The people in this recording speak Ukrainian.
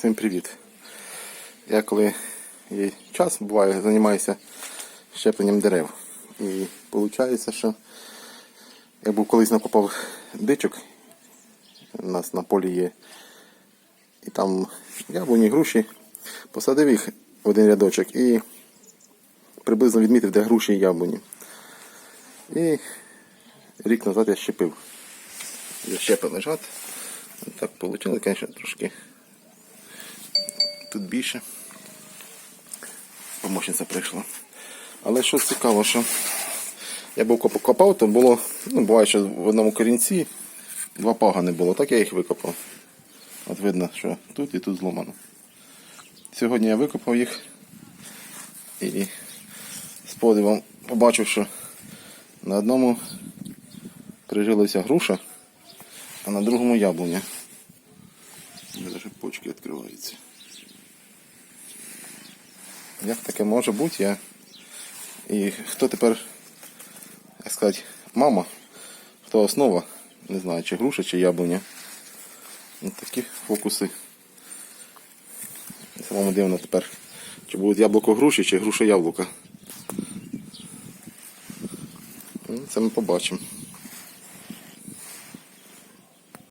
Всім привіт. Я коли є час, буває, займаюся щепленням дерев. І виходить, що я був колись накопав дичок, у нас на полі є. І там яблуні, груші, посадив їх в один рядочок і приблизно відмітив, де груші і яблуні. І рік назад я щепив. Щепи лежать. Так вийшло, звісно, трошки тут більше. Помощниця прийшла. Але що цікаво, що я був копав, то було, ну, буває, що в одному корінці два пагани було, так я їх викопав. От видно, що тут і тут зломано. Сьогодні я викопав їх і з подивом побачив, що на одному прижилася груша, а на другому яблуня. Навіть почки відкриваються. Як таке може бути? Я... І хто тепер, як сказати, мама, хто основа, не знаю, чи груша, чи яблуня. Ось такі фокуси. Самому дивно тепер, чи будуть яблуко груші, чи груша яблука. Ну, Це ми побачимо.